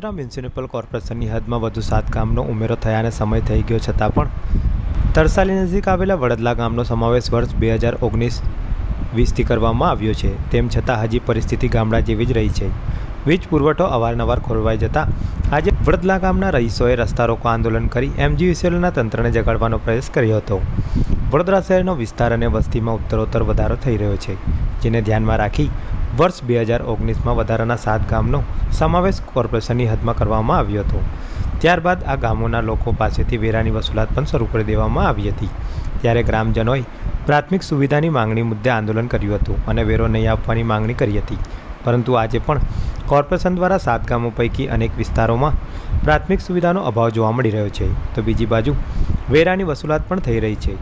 Vadodara municipal કોર્પોરેશનની હદમાં વધુ સાત ગામનો ઉમેરો થયાને સમય થઈ ગયો છતાં પણ તરસાલી નજીક આવેલા વડદલા ગામનો સમાવેશ વર્ષ બે હજાર ઓગણીસ વીસથી કરવામાં આવ્યો છે. તેમ છતાં હજી પરિસ્થિતિ ગામડા જેવી જ રહી છે. વીજ પુરવઠો અવારનવાર ખોરવાઈ જતા આજે વડદલા ગામના રહીશોએ રસ્તા રોકો આંદોલન કરી એમજીવીસીએલના તંત્રને જગાડવાનો પ્રયાસ કર્યો હતો. વડોદરા શહેરનો વિસ્તાર અને વસ્તીમાં ઉત્તરોત્તર વધારો થઈ રહ્યો છે, જેને ધ્યાનમાં રાખી વર્ષ બે હજાર ઓગણીસમાં વધારાના સાત ગામનો સમાવેશ કોર્પોરેશનની હદમાં કરવામાં આવ્યો હતો. ત્યારબાદ આ ગામોના લોકો પાસેથી વેરાની વસૂલાત પણ શરૂ કરી દેવામાં આવી હતી. ત્યારે ગ્રામજનોએ પ્રાથમિક સુવિધાની માંગણી મુદ્દે આંદોલન કર્યું હતું અને વેરો નહીં આપવાની માંગણી કરી હતી. પરંતુ આજે પણ કોર્પોરેશન દ્વારા સાત ગામો પૈકી અનેક વિસ્તારોમાં પ્રાથમિક સુવિધાનો અભાવ જોવા મળી રહ્યો છે. તો બીજી બાજુ વેરાની વસૂલાત પણ થઈ રહી છે.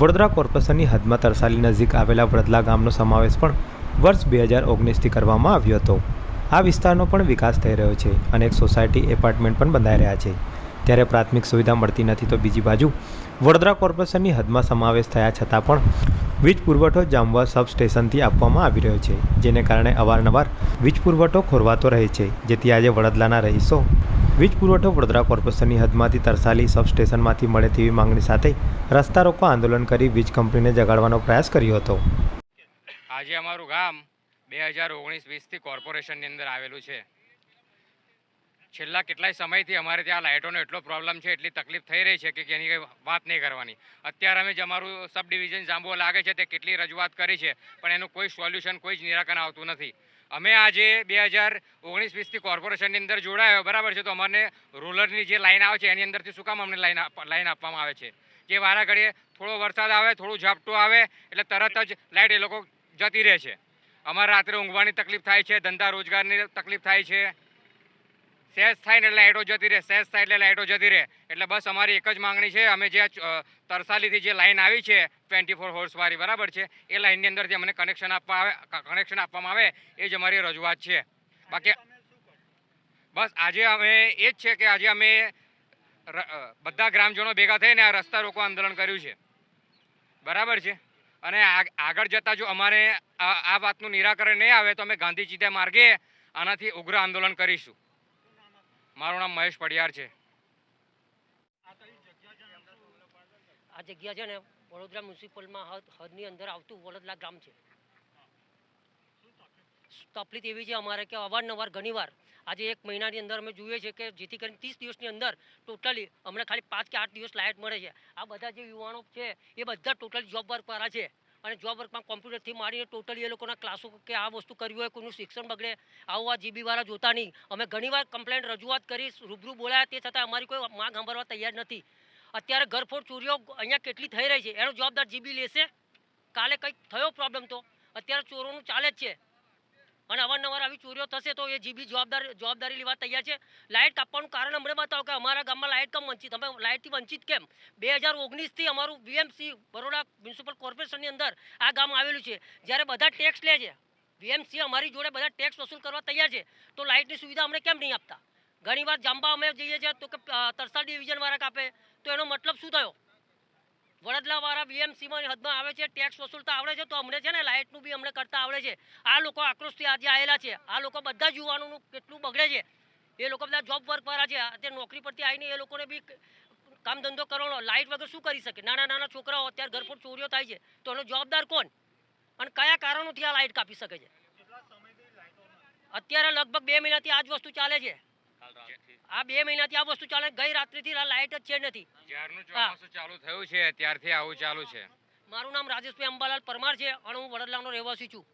વડોદરા કોર્પોરેશનની હદમાં તરસાલી નજીક આવેલા વડદલા ગામનો સમાવેશ પણ વર્ષ બે હજાર ઓગણીસથી કરવામાં આવ્યો હતો. આ વિસ્તારનો પણ વિકાસ થઈ રહ્યો છે અનેક સોસાયટી એપાર્ટમેન્ટ પણ બંધાઈ રહ્યા છે. ત્યારે પ્રાથમિક સુવિધા મળતી નથી તો બીજી બાજુ વડોદરા કોર્પોરેશનની હદમાં સમાવેશ થયા છતાં પણ વીજ પુરવઠો જામવા સબસ્ટેશનથી આપવામાં આવી રહ્યો છે, જેને કારણે અવારનવાર વીજ પુરવઠો ખોરવાતો રહે છે, જેથી આજે વડોદરાના રહીશો વીજ પુરવઠો વડોદરા કોર્પોરેશનની હદમાંથી તરસાલી સબસ્ટેશનમાંથી મળે તેવી માંગણી સાથે રસ્તા રોકો આંદોલન કરી વીજ કંપનીને જગાડવાનો પ્રયાસ કર્યો હતો. આજે અમારું ગામ બે હજાર ઓગણીસ વીસથી કોર્પોરેશનની અંદર આવેલું છે. છેલ્લા કેટલાય સમયથી અમારે ત્યાં લાઇટોનો એટલો પ્રોબ્લેમ છે, એટલી તકલીફ થઈ રહી છે કે એની કંઈ વાત નહીં કરવાની. અત્યારે અમે જે અમારું સબ ડિવિઝન જાંબુઓ લાગે છે તે કેટલી રજૂઆત કરી છે, પણ એનું કોઈ સોલ્યુશન કોઈ જ નિરાકરણ આવતું નથી. અમે આજે બે હજાર ઓગણીસ વીસથી કોર્પોરેશનની અંદર જોડાયો, બરાબર છે? તો અમને રૂલરની જે લાઈન આવે છે, એની અંદરથી શું કામ અમને લાઈન લાઈન આપવામાં આવે છે? કે વારા ઘડીએ થોડો વરસાદ આવે, થોડું ઝાપટું આવે, એટલે તરત જ લાઇટ એ લોકો જતી રહે છે. અમારે રાત્રે ઊંઘવાની તકલીફ થાય છે, ધંધા રોજગારની તકલીફ થાય છે. સહેજ થાય ને એટલે લાઇટો જતી રહે સહેજ થાય એટલે લાઇટો જતી રહે. એટલે બસ અમારી એક જ માંગણી છે અમે જે તરસાલીથી જે લાઇન આવી છે ટ્વેન્ટી ફોર હોર્સવાળી બરાબર છે એ લાઈનની અંદરથી અમને કનેક્શન આપવા આવે કનેક્શન આપવામાં આવે એ જ અમારી રજૂઆત છે. બાકી બસ આજે અમે એ જ છે કે આજે અમે બધા ગ્રામજનો ભેગા થઈને આ રસ્તા રોકો આંદોલન કર્યું છે. બરાબર છે? અને આગ- આગળ જતાં જો અમારે આ આ વાતનું નિરાકરણ નહીં આવે તો અમે ગાંધી ચિતા માર્ગે આનાથી ઉગ્ર આંદોલન કરીશું. મારું નામ મહેશ પડિયાર છે. આ જગ્યા છે ને વડોદરા મ્યુનિસિપલમાં હદ, હદની અંદર આવતું વડોદરા ગામ છે. તકલીફ એવી છે અમારે કે અવારનવાર ઘણીવાર આજે એક મહિનાની અંદર અમે જોઈએ છીએ કે જેથી કરીને ત્રીસ દિવસની અંદર ટોટલી અમને ખાલી પાંચ કે આઠ દિવસ લાઇટ મળે છે. આ બધા જે યુવાનો છે એ બધા ટોટલી જોબ વર્ક વાળા છે. અને જોબ વર્કમાં કોમ્પ્યુટરથી માંડીને ટોટલી એ લોકોના ક્લાસો કે આ વસ્તુ કર્યું હોય, કોઈનું શિક્ષણ બગડે, આવું આ જીબીવાળા જોતા નહીં. અમે ઘણીવાર કમ્પ્લેન્ટ રજૂઆત કરી, રૂબરૂ બોલાયા, તે છતાં અમારી કોઈ માંગ સાંભળવા તૈયાર નથી. અત્યારે ઘરફોડ ચોરીઓ અહીંયા કેટલી થઈ રહી છે? એનો જવાબદાર જીબી લેશે? કાલે કંઈક થયો પ્રોબ્લેમ તો? અત્યારે ચોરોનું ચાલે જ છે. અને અવારનવાર આવી ચોરીઓ થશે તો એ જીબી જવાબદાર જવાબદારી લેવા તૈયાર છે. લાઇટ કાપવાનું કારણ અમને બતાવો કે અમારા ગામમાં લાઇટ કમ વંચિત? અમે લાઇટથી વંચિત કેમ? બે હજાર ઓગણીસથી અમારું વીએમસી બરોડા મ્યુનિસિપલ કોર્પોરેશનની અંદર આ ગામ આવેલું છે. જ્યારે બધા ટેક્સ લે છે. વીએમસી અમારી જોડે બધા ટેક્સ વસૂલ કરવા તૈયાર છે. તો લાઇટની સુવિધા અમને કેમ નહીં આપતા? ઘણીવાર જાંબા અમે જઈએ છીએ તો કે તરસાલ ડિવિઝન વાળા કાપે. તો એનો મતલબ શું થયો? વડોદરા વાળા બીએમસીમાં હદમાં આવે છે ટેક્સ વસૂલતા આવડે છે, તો અમને છે ને લાઇટનું બી અમને કરતા આવડે છે. આ લોકો આક્રોશથી આજે આવેલા છે. આ લોકો બધા જ યુવાનોનું કેટલું બગડે છે. એ લોકો બધા જોબ વર્ક વાળા છે. અત્યારે નોકરી પરથી આવીને એ લોકોને બી કામ ધંધો કરવાનો, લાઇટ વગર શું કરી શકે? નાના નાના છોકરાઓ અત્યારે ઘરફોડ ચોરીઓ થાય છે. તો એનો જવાબદાર કોણ? અને કયા કારણોથી આ લાઇટ કાપી શકે છે? અત્યારે લગભગ બે મહિનાથી આ જ વસ્તુ ચાલે છે. આ બે મહિનાથી આ વસ્તુ ચાલે ગઈ રાત્રિથી લાઇટ જ છે નથી. જ્યારનું ચોમાસું ચાલુ થયું છે ત્યારથી આવું ચાલુ છે. મારું નામ રાજેશભાઈ અંબાલાલ પરમાર છે અને હું વડોદરાનો રહેવાસી છું.